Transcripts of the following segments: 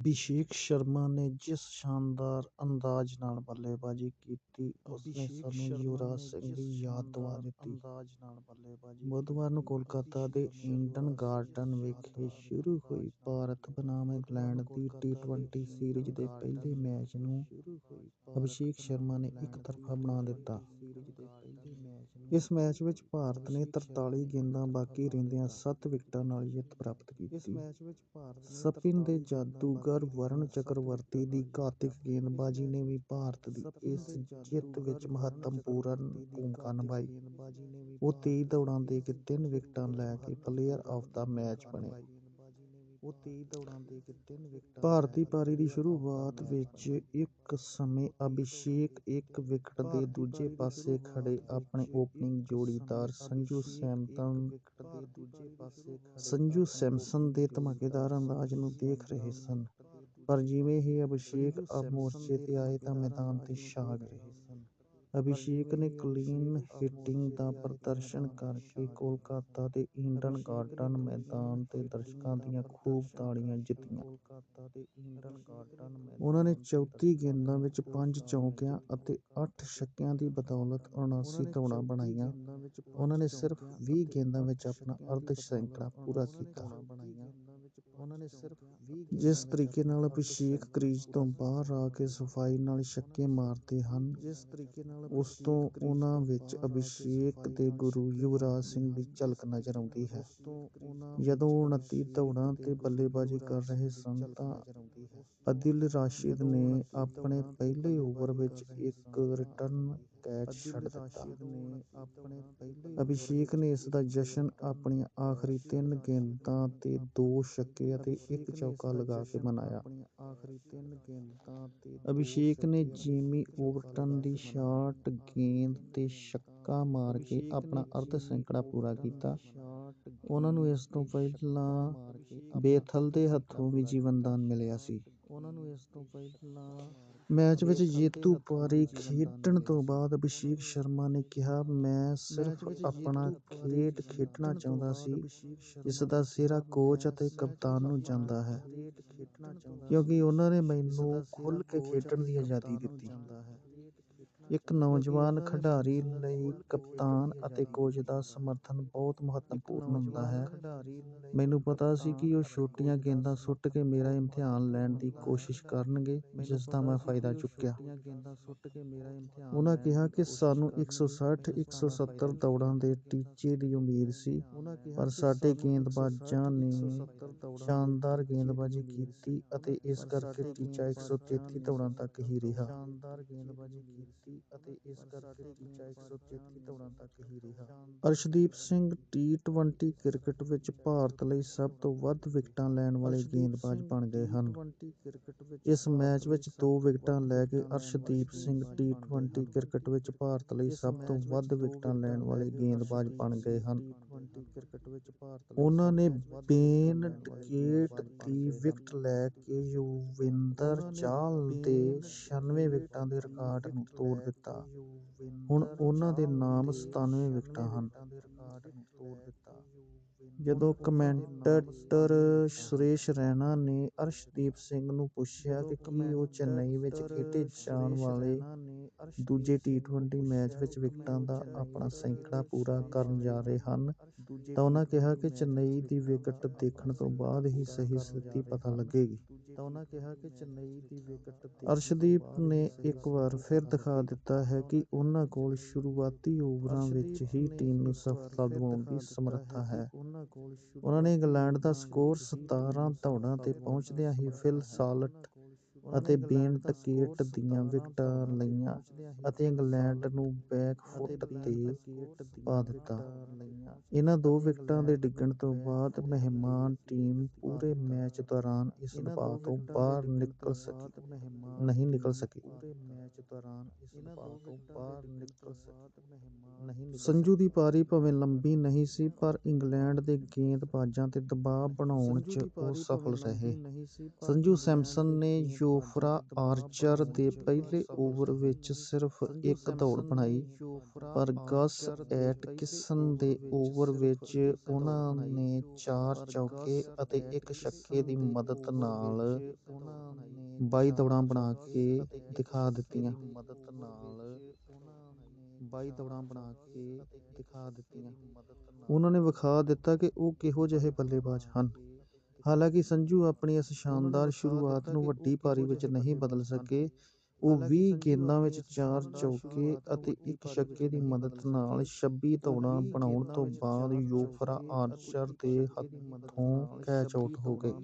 ਅਭਿਸ਼ੇਕ ਸ਼ਰਮਾ ਨੇ ਜਿਸ ਸ਼ਾਨਦਾਰ ਅੰਦਾਜ਼ ਨਾਲ ਬੱਲੇਬਾਜ਼ੀ ਕੀਤੀ ਉਸਨੇ ਸਾਨੂੰ ਯੁਵਰਾਜ ਸਿੰਘ ਦੀ ਯਾਦ ਦਿਵਾ ਦਿੱਤੀ। ਬੁੱਧਵਾਰ ਨੂੰ ਕੋਲਕਾਤਾ ਦੇ ਈਡਨ ਗਾਰਡਨ ਵਿਖੇ ਸ਼ੁਰੂ ਹੋਈ ਭਾਰਤ ਬਨਾਮ ਇੰਗਲੈਂਡ ਦੀ ਟੀ-ਟਵੰਟੀ ਸੀਰੀਜ਼ ਦੇ ਪਹਿਲੇ ਮੈਚ ਨੂੰ ਅਭਿਸ਼ੇਕ ਸ਼ਰਮਾ ਨੇ ਇਕਤਰਫਾ ਬਣਾ ਦਿੱਤਾ। ਇਸ ਮੈਚ ਵਿੱਚ ਭਾਰਤ ਨੇ ਤਰਤਾਲੀ ਗੇਂਦਾਂ ਬਾਕੀ ਰਹਿੰਦਿਆਂ ਸੱਤ ਵਿਕਟਾਂ ਨਾਲ ਜਿੱਤ ਪ੍ਰਾਪਤ ਕੀਤੀ। ਸਪਿਨ ਦੇ ਜਾਦੂਗਰ ਵਰੁਣ ਚਕਰਵਰਤੀ ਦੀ ਘਾਤਕ ਗੇਂਦਬਾਜ਼ੀ ਨੇ ਵੀ ਭਾਰਤ ਦੀ ਇਸ ਜਿੱਤ ਵਿੱਚ ਮਹੱਤਵਪੂਰਨ ਭੂਮਿਕਾ ਨਿਭਾਈ। ਉਹ ਤੇਈ ਦੌੜਾਂ ਦੇ ਕੇ ਤਿੰਨ ਵਿਕਟਾਂ ਲੈ ਕੇ ਪਲੇਅਰ ਆਫ ਦਾ ਮੈਚ ਬਣੇ। ਭਾਰਤੀ ਪਾਰੀ ਦੀ ਸ਼ੁਰੂਆਤ ਵਿੱਚ ਇੱਕ ਸਮੇਂ ਅਭਿਸ਼ੇਕ ਇੱਕ ਵਿਕਟ ਦੇ ਦੂਜੇ ਪਾਸੇ ਖੜ੍ਹੇ ਆਪਣੇ ਓਪਨਿੰਗ ਜੋੜੀਦਾਰ ਸੰਜੂ ਸੈਮਸਨ ਦੇ ਧਮਾਕੇਦਾਰ ਅੰਦਾਜ਼ ਨੂੰ ਦੇਖ ਰਹੇ ਸਨ, ਪਰ ਜਿਵੇਂ ਹੀ ਅਭਿਸ਼ੇਕ ਮੋਰਚੇ ਤੇ ਆਏ ਤਾਂ ਮੈਦਾਨ ਤੇ ਛਾ ਗਏ। ਅਭਿਸ਼ੇਕ ਨੇ ਕਲੀਨ ਹਿੱਟਿੰਗ ਦਾ ਪ੍ਰਦਰਸ਼ਨ ਕਰਕੇ ਕੋਲਕਾਤਾ ਦੇ ਈਡਨ ਗਾਰਡਨ ਮੈਦਾਨ ਤੇ ਦਰਸ਼ਕਾਂ ਦੀਆਂ ਖੂਬ ਤਾੜੀਆਂ ਜਿੱਤੀਆਂ। ਉਹਨਾਂ ਨੇ ਚੌਂਤੀ ਗੇਂਦਾਂ ਵਿੱਚ ਪੰਜ ਚੌਕਿਆਂ ਅਤੇ ਅੱਠ ਛੱਕਿਆਂ ਦੀ ਬਦੌਲਤ ਉਨਾਸੀ ਦੌੜਾਂ ਬਣਾਈਆਂ। ਉਹਨਾਂ ਨੇ ਸਿਰਫ ਵੀਹ ਗੇਂਦਾਂ ਵਿੱਚ ਆਪਣਾ ਅਰਧ-ਸੈਂਕੜਾ ਪੂਰਾ ਕੀਤਾ। ਜਿਸ ਤਰੀਕੇ ਨਾਲ ਅਭਿਸ਼ੇਕ ਕ੍ਰੀਜ਼ ਤੋਂ ਬਾਹਰ ਆ ਕੇ ਸਫ਼ਾਈ ਨਾਲ ਛੱਕੇ ਮਾਰਦੇ ਹਨ, ਉਸ ਤੋਂ ਉਹਨਾਂ ਵਿੱਚ ਅਭਿਸ਼ੇਕ ਦੇ ਗੁਰੂ ਯੁਵਰਾਜ ਸਿੰਘ ਦੀ ਝਲਕ ਨਜ਼ਰ ਆਉਂਦੀ ਹੈ। ਜਦੋਂ ਉਹ ਉਨੱਤੀ ਦੌੜਾਂ ਤੇ ਬੱਲੇਬਾਜ਼ੀ ਕਰ ਰਹੇ ਸਨ ਤਾਂ ਆਦਿਲ ਰਸ਼ੀਦ ਨੇ ਆਪਣੇ ਪਹਿਲੇ ਓਵਰ ਵਿੱਚ ਇੱਕ ਰਿਟਰਨ ਕੈਚ ਛੱਡ ਦਿੱਤਾ। ਅਭਿਸ਼ੇਕ ਨੇ ਇਸ ਦਾ ਜਸ਼ਨ ਆਪਣੀਆਂ ਆਖਰੀ ਤਿੰਨ ਗੇਂਦਾਂ ਤੇ ਦੋ ਛੱਕੇ ਅਤੇ ਇੱਕ ਚੌਕਾ ਲਗਾ ਕੇ ਮਨਾਇਆ। ਅਭਿਸ਼ੇਕ ਨੇ ਜੇਮੀ ਓਵਰਟਨ ਦੀ ਸ਼ਾਰਟ ਗੇਂਦ ਤੇ ਛੱਕਾ ਮਾਰ ਕੇ ਆਪਣਾ ਅਰਧ-ਸੈਂਕੜਾ ਪੂਰਾ ਕੀਤਾ। ਉਹਨਾਂ ਨੂੰ ਇਸ ਤੋਂ ਪਹਿਲਾਂ ਬੇਥਲ ਦੇ ਹੱਥੋਂ ਵੀ ਜੀਵਨਦਾਨ ਮਿਲਿਆ ਸੀ। ਮੈਚ ਵਿੱਚ ਜੇਤੂ ਪਾਰੀ ਖੇਡਣ ਤੋਂ ਬਾਅਦ ਅਭਿਸ਼ੇਕ ਸ਼ਰਮਾ ਨੇ ਕਿਹਾ, "ਮੈਂ ਸਿਰਫ ਆਪਣਾ ਖੇਡ ਖੇਡਣਾ ਚਾਹੁੰਦਾ ਸੀ ਜਿਸ ਦਾ ਸਿਹਰਾ ਕੋਚ ਅਤੇ ਕਪਤਾਨ ਨੂੰ ਜਾਂਦਾ ਹੈ, ਕਿਉਂਕਿ ਉਹਨਾਂ ਨੇ ਮੈਨੂੰ ਖੁੱਲ੍ਹ ਕੇ ਖੇਡਣ ਦੀ ਆਜ਼ਾਦੀ ਦਿੱਤੀ।" ਇੱਕ ਨੌਜਵਾਨ ਖਿਡਾਰੀ ਲਈ ਕਪਤਾਨ ਅਤੇ ਕੋਚ ਦਾ ਸਮਰਥਨ ਬਹੁਤ ਮਹੱਤਵਪੂਰਨ ਹੁੰਦਾ ਹੈ। ਮੈਨੂੰ ਪਤਾ ਸੀ ਕਿ ਉਹ ਛੋਟੀਆਂ ਗੇਂਦਾਂ ਸੁੱਟ ਕੇ ਮੇਰਾ ਇਮਤਿਹਾਨ ਲੈਣ ਦੀ ਕੋਸ਼ਿਸ਼ ਕਰਨਗੇ, ਜਿਸ ਦਾ ਮੈਂ ਫਾਇਦਾ ਚੁੱਕਿਆ। ਉਹਨਾਂ ਕਿਹਾ ਕਿ ਸਾਨੂੰ ਇੱਕ ਸੌ ਸੱਠ ਇੱਕ ਸੌ ਸੱਤਰ ਦੌੜਾਂ ਦੇ ਟੀਚੇ ਦੀ ਉਮੀਦ ਸੀ, ਪਰ ਸਾਡੇ ਗੇਂਦਬਾਜ਼ਾਂ ਨੇ ਸ਼ਾਨਦਾਰ ਗੇਂਦਬਾਜ਼ੀ ਕੀਤੀ ਅਤੇ ਇਸ ਕਰਕੇ ਟੀਚਾ ਇੱਕ ਸੌ ਤੇਤੀ ਦੌੜਾਂ ਤੱਕ ਹੀ ਰਿਹਾ। ਅਰਸ਼ਦੀਪ ਸਿੰਘ ਟੀ-ਟਵੰਟੀ ਕ੍ਰਿਕਟ ਵਿੱਚ ਭਾਰਤ ਲਈ ਸਭ ਤੋਂ ਵੱਧ ਵਿਕਟਾਂ ਲੈਣ ਵਾਲੇ ਗੇਂਦਬਾਜ਼ ਬਣ ਗਏ ਹਨ। ਇਸ ਮੈਚ ਵਿੱਚ ਦੋ ਵਿਕਟਾਂ ਲੈ ਕੇ Arshdeep Singh T twenty cricket ਵਿੱਚ ਭਾਰਤ ਲਈ ਸਭ ਤੋਂ ਵੱਧ ਵਿਕਟਾਂ ਲੈਣ ਵਾਲੇ ਗੇਂਦਬਾਜ਼ ਬਣ ਗਏ ਹਨ। ਉਹਨਾਂ ਨੇ ਬੇਨ ਡਕੇਟ ਦੀ ਵਿਕਟ ਲੈ ਕੇ ਯੁਜ਼ਵੇਂਦਰ ਚਾਹਲ ਦੇ ਛਿਆਨਵੇਂ ਵਿਕਟਾਂ ਦੇ ਰਿਕਾਰਡ ਨੂੰ ਤੋੜ ਦਿੱਤਾ। ਹੁਣ ਉਹਨਾਂ ਦੇ ਨਾਮ ਸਤਾਨਵੇਂ ਵਿਕਟਾਂ ਹਨ। ਜਦੋਂ ਕਮੈਂਟੇਟਰ ਸੁਰੇਸ਼ ਰੈਨਾ ਨੇ ਅਰਸ਼ਦੀਪ ਸਿੰਘ ਨੂੰ ਪੁੱਛਿਆ ਕਿ ਕੀ ਉਹ ਚੇਨਈ ਵਿੱਚ ਖੇਡੇ ਜਾਣ ਵਾਲੇ ਦੂਜੇ ਟੀ-ਟਵੰਟੀ ਮੈਚ ਵਿੱਚ ਵਿਕਟਾਂ ਦਾ ਆਪਣਾ ਸੈਂਕੜਾ ਪੂਰਾ ਕਰਨ ਜਾ ਰਹੇ ਹਨ, ਤਾਂ ਉਹਨਾਂ ਕਿਹਾ ਕਿ ਚੇਨਈ ਦੀ ਵਿਕਟ ਦੇਖਣ ਤੋਂ ਬਾਅਦ ਹੀ ਸਹੀ ਸਥਿਤੀ ਪਤਾ ਲੱਗੇਗੀ। ਅਰਸ਼ਦੀਪ ਨੇ ਇੱਕ ਵਾਰ ਫਿਰ ਦਿਖਾ ਦਿੱਤਾ ਹੈ ਕਿ ਉਹਨਾਂ ਕੋਲ ਸ਼ੁਰੂਆਤੀ ਓਵਰਾਂ ਵਿੱਚ ਹੀ ਟੀਮ ਨੂੰ ਸਫਲਤਾ ਦਿਵਾਉਣ ਦੀ ਸਮਰੱਥਾ ਹੈ। ਉਨ੍ਹਾਂ ਨੇ ਇੰਗਲੈਂਡ ਦਾ ਸਕੋਰ ਸਤਾਰਾਂ ਦੌੜਾਂ ਤੇ ਪਹੁੰਚਦਿਆਂ ਹੀ ਫਿਲ ਸਾਲਟ ਅਤੇ ਬੇਨ ਡਕੇਟ ਦੀਆਂ ਵਿਕਟਾਂ ਲਈਆਂ ਅਤੇ ਇੰਗਲੈਂਡ ਨੂੰ ਬੈਕ ਫੁੱਟ ਤੇ ਪਾ ਦਿੱਤਾ। ਇਹਨਾਂ ਦੋ ਵਿਕਟਾਂ ਦੇ ਡਿੱਗਣ ਤੋਂ ਬਾਅਦ ਮਹਿਮਾਨ ਟੀਮ ਪੂਰੇ ਮੈਚ ਦੌਰਾਨ ਇਸ ਦਬਾਅ ਤੋਂ ਬਾਹਰ ਨਹੀਂ ਨਿਕਲ ਸਕੀ। ਸੰਜੂ ਦੀ ਪਾਰੀ ਭਾਵੇਂ ਲੰਬੀ ਨਹੀਂ ਸੀ, ਪਰ ਇੰਗਲੈਂਡ ਦੇ ਗੇਂਦਬਾਜ਼ਾਂ ਤੇ ਦਬਾਅ ਬਣਾਉਣ 'ਚ ਉਹ ਸਫਲ ਰਹੇ। ਸੰਜੂ ਸੈਮਸਨ ਨੇ ਜੋਫਰਾ ਆਰਚਰ ਦੇ ਪਹਿਲੇ ਓਵਰ ਵਿੱਚ ਸਿਰਫ ਇੱਕ ਦੌੜ ਬਣਾਈ, ਪਰ ਗਸ ਐਟਕਿੰਸਨ ਦੇ ਓਵਰ ਵਿੱਚ ਉਹਨਾਂ ਨੇ ਚਾਰ ਚੌਕੇ ਅਤੇ ਇੱਕ ਛੱਕੇ ਦੀ ਮਦਦ ਨਾਲ 22 ਦੌੜਾਂ ਬਣਾ ਕੇ ਦਿਖਾ ਦਿੱਤੀਆਂ। 22 ਦੌੜਾਂ ਬਣਾ ਕੇ ਦਿਖਾ ਦਿੱਤੀਆਂ। ਉਹਨਾਂ ਨੇ ਵਿਖਾ ਦਿੱਤਾ ਕਿ ਉਹ ਕਿਹੋ ਜਿਹੇ ਬੱਲੇਬਾਜ਼ ਹਨ। ਹਾਲਾਂਕਿ ਸੰਜੂ ਆਪਣੀ ਇਸ ਸ਼ਾਨਦਾਰ ਸ਼ੁਰੂਆਤ ਨੂੰ ਵੱਡੀ ਪਾਰੀ ਵਿੱਚ ਨਹੀਂ ਬਦਲ ਸਕੇ। ਉਹ 20 ਗੇਂਦਾਂ ਵਿੱਚ ਚਾਰ ਚੌਕੇ ਅਤੇ ਇੱਕ ਛੱਕੇ ਦੀ ਮਦਦ ਨਾਲ 26 ਦੌੜਾਂ ਬਣਾਉਣ ਤੋਂ ਬਾਅਦ ਜੋਫਰਾ ਆਰਚਰ ਦੇ ਹੱਥੋਂ ਕੈਚ ਆਊਟ ਹੋ ਗਏ।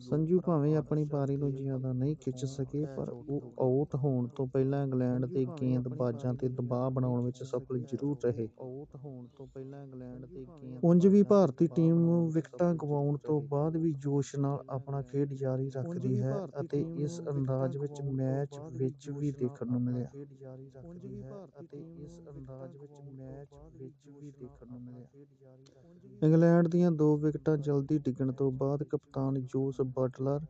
ਸੰਜੂ ਭਾਵੇਂ ਆਪਣੀ ਪਾਰੀ ਨੂੰ ਜ਼ਿਆਦਾ ਨਹੀਂ ਖਿੱਚ ਸਕੇ ਪਰ ਉਹ ਆਊਟ ਹੋਣ ਤੋਂ ਪਹਿਲਾਂ ਇੰਗਲੈਂਡ ਦੇ ਗੇਂਦਬਾਜ਼ਾਂ ਤੇ ਦਬਾਅ ਬਣਾਉਣ ਵਿੱਚ ਸਫਲ ਜ਼ਰੂਰ ਰਹੇ। ਉਂਝ ਵੀ ਭਾਰਤੀ ਟੀਮ ਵਿਕਟਾਂ ਗਵਾਉਣ ਤੋਂ ਬਾਅਦ ਵੀ ਜੋਸ਼ ਨਾਲ ਆਪਣਾ ਖੇਡ ਜਾਰੀ ਰੱਖਦੀ ਹੈ ਅਤੇ ਇਸ ਅੰਦਾਜ਼ ਵਿੱਚ ਮੈਚ ਵਿੱਚ ਵੀ ਦੇਖਣ ਨੂੰ ਮਿਲਿਆ। ਇੰਗਲੈਂਡ ਦੀਆਂ ਦੋ ਵਿਕਟਾਂ ਜਲਦੀ ਡਿੱਗਣ ਤੋਂ ਬਾਅਦ ਕਪਤਾਨ ਜੋਸ ਬਟਲਰ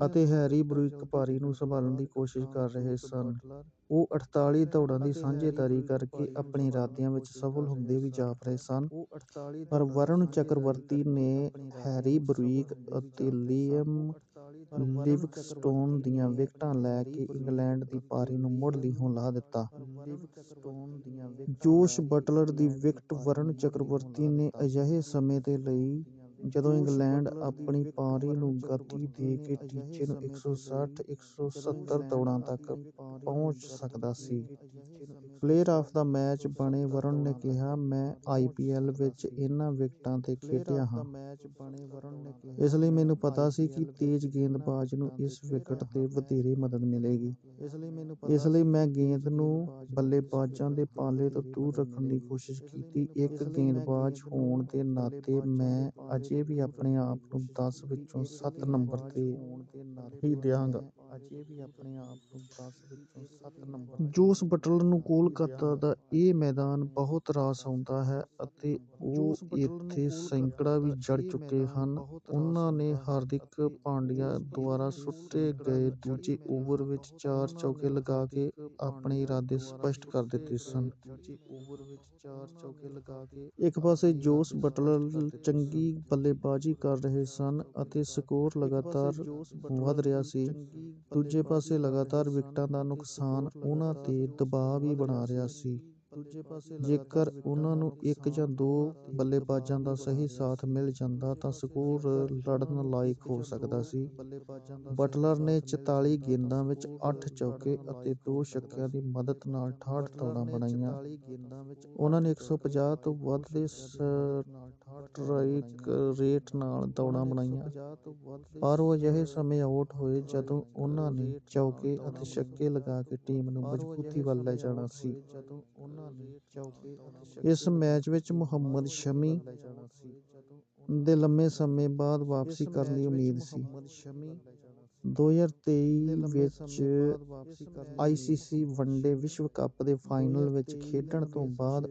ਅਤੇ ਹੈਰੀ ਬਰੂਕ ਪਾਰੀ ਨੂੰ ਸੰਭਾਲਣ ਦੀ ਕੋਸ਼ਿਸ਼ ਕਰ ਰਹੇ ਸਨ। ਉਹ 48 ਦੌੜਾਂ ਦੀ ਸਾਂਝੇਦਾਰੀ ਕਰਕੇ ਆਪਣੇ ਇਰਾਦਿਆਂ ਵਿੱਚ ਸਫਲ ਹੁੰਦੇ ਵੀ ਜਾਪ ਰਹੇ ਸਨ। ਪਰ ਵਰੁਣ ਚੱਕਰਵਰਤੀ ਨੇ ਹੈਰੀ ਬਰੂਕ ਅਤੇ ਲੀਅਮ ਲਿਵਿੰਗਸਟੋਨ ਦੀਆਂ ਵਿਕਟਾਂ ਲੈ ਕੇ ਇੰਗਲੈਂਡ ਦੀ ਪਾਰੀ ਨੂੰ ਮੁੱਢਲੀ ਲਾ ਦਿੱਤਾ। ਜੋਸ਼ ਬਟਲਰ ਦੀ ਵਿਕਟ ਵਰੁਣ ਚੱਕਰਵਰਤੀ ਨੇ ਅਜਿਹੇ ਸਮੇਂ ਦੇ ਲਈ ਜਦੋਂ ਇੰਗਲੈਂਡ ਆਪਣੀ ਪਾਰੀ ਨੂੰ ਗਤੀ ਦੇ ਕੇ ਟੀਚੇ ਨੂੰ 160-170 ਦੌੜਾਂ ਤੱਕ ਪਹੁੰਚ ਸਕਦਾ ਸੀ। Player of the match Varun Varun ਨੇ ਕਿਹਾ ਮੈਂ ਆਈਪੀਐਲ ਵਿੱਚ ਇਹਨਾਂ ਵਿਕਟਾਂ ਤੇ ਖੇਡਿਆ ਹਾਂ। ਇਸ ਲਈ ਮੈਨੂੰ ਪਤਾ ਸੀ ਕਿ ਤੇਜ਼ ਗੇਂਦਬਾਜ਼ ਨੂੰ ਇਸ ਵਿਕਟ ਤੇ ਵਧੇਰੇ ਮਦਦ ਮਿਲੇਗੀ। ਇਸ ਲਈ ਮੈਂ ਗੇਂਦ ਨੂੰ ਬੱਲੇਬਾਜ਼ਾਂ ਦੇ ਪਾਲੇ ਤੋਂ ਦੂਰ ਰੱਖਣ ਦੀ ਕੋਸ਼ਿਸ਼ ਕੀਤੀ। ਇੱਕ ਗੇਂਦਬਾਜ਼ ਹੋਣ ਦੇ ਨਾਤੇ ਮੈਂ ਅਜੇ ਵੀ ਆਪਣੇ ਆਪ ਨੂੰ 10 ਵਿੱਚੋਂ 7 ਨੰਬਰ ਤੇ ਹੀ ਦਿਆਂਗਾ। ਜੋਸ ਬਟਲਰ ਨੂੰ ਕੋਲਕਾਤਾ ਦਾ ਇਹ ਮੈਦਾਨ ਬਹੁਤ ਰਾਸ ਆਉਂਦਾ ਹੈ ਅਤੇ ਉਹ ਇੱਥੇ ਸੈਂਕੜਾ ਵੀ ਜੜ ਚੁੱਕੇ ਹਨ। ਉਹਨਾਂ ਨੇ ਹਾਰਦਿਕ ਪਾਂਡਿਆ ਦੁਆਰਾ ਸੁੱਟੇ ਗਏ ਦੂਜੇ ਓਵਰ ਵਿੱਚ ਚਾਰ ਚੌਕੇ ਲਗਾ ਕੇ ਆਪਣੇ ਇਰਾਦੇ ਸਪਸ਼ਟ ਕਰ ਦਿੱਤੇ ਸਨ। ਇੱਕ ਪਾਸੇ ਜੋਸ ਬਟਲਰ ਚੰਗੀ ਬੱਲੇਬਾਜ਼ੀ ਕਰ ਰਹੇ ਸਨ ਅਤੇ ਸਕੋਰ ਲਗਾਤਾਰ ਵਧ ਰਿਹਾ ਸੀ। ਦੂਜੇ ਪਾਸੇ ਲਗਾਤਾਰ ਵਿਕਟਾਂ ਦਾ ਨੁਕਸਾਨ ਉਹਨਾਂ ਤੇ ਦਬਾਅ ਵੀ ਬਣਾ ਰਿਹਾ ਸੀ। ਜੇਕਰ ਉਹਨਾਂ ਨੂੰ ਇੱਕ ਜਾਂ ਦੋ ਬੱਲੇਬਾਜ਼ਾਂ ਦਾ ਸਹੀ ਸਾਥ ਮਿਲ ਜਾਂਦਾ ਤਾਂ ਸਕੋਰ ਲੜਨ ਲਾਇਕ ਹੋ ਸਕਦਾ ਸੀ। ਬਟਲਰ ਨੇ 44 ਗੇਂਦਾਂ ਵਿੱਚ ਅੱਠ ਚੌਕੇ ਅਤੇ ਦੋ ਛੱਕਿਆਂ ਦੀ ਮਦਦ ਨਾਲ 68 ਦੌੜਾਂ ਬਣਾਈਆਂ। ਉਹਨਾਂ ਨੇ 150 ਤੋਂ ਵੱਧ ਦੇ ਰੇਟ ਨਾਲ ਦੌੜਾਂ ਬਣਾਈਆਂ। ਪਰ ਉਹ ਅਜਿਹੇ ਸਮੇਂ ਆਊਟ ਹੋਏ ਜਦੋਂ ਉਹਨਾਂ ਨੇ ਚੌਕੇ ਅਤੇ ਛੱਕੇ ਲਗਾ ਕੇ ਟੀਮ ਨੂੰ ਮਜ਼ਬੂਤੀ ਵੱਲ ਲੈ ਜਾਣਾ ਸੀ। ਇਸ ਮੈਚ ਵਿੱਚ ਮੁਹੰਮਦ ਸ਼ਮੀ ਦੇ ਲੰਮੇ ਸਮੇਂ ਬਾਅਦ ਵਾਪਸੀ ਕਰਨ ਦੀ ਉਮੀਦ ਸੀ। 2023 ਵਿੱਚ ਆਈਸੀਸੀ ਵਨਡੇ ਵਿਸ਼ਵ ਕੱਪ ਦੇ ਫਾਈਨਲ ਵਿੱਚ ਖੇਡਣ ਤੋਂ ਬਾਅਦ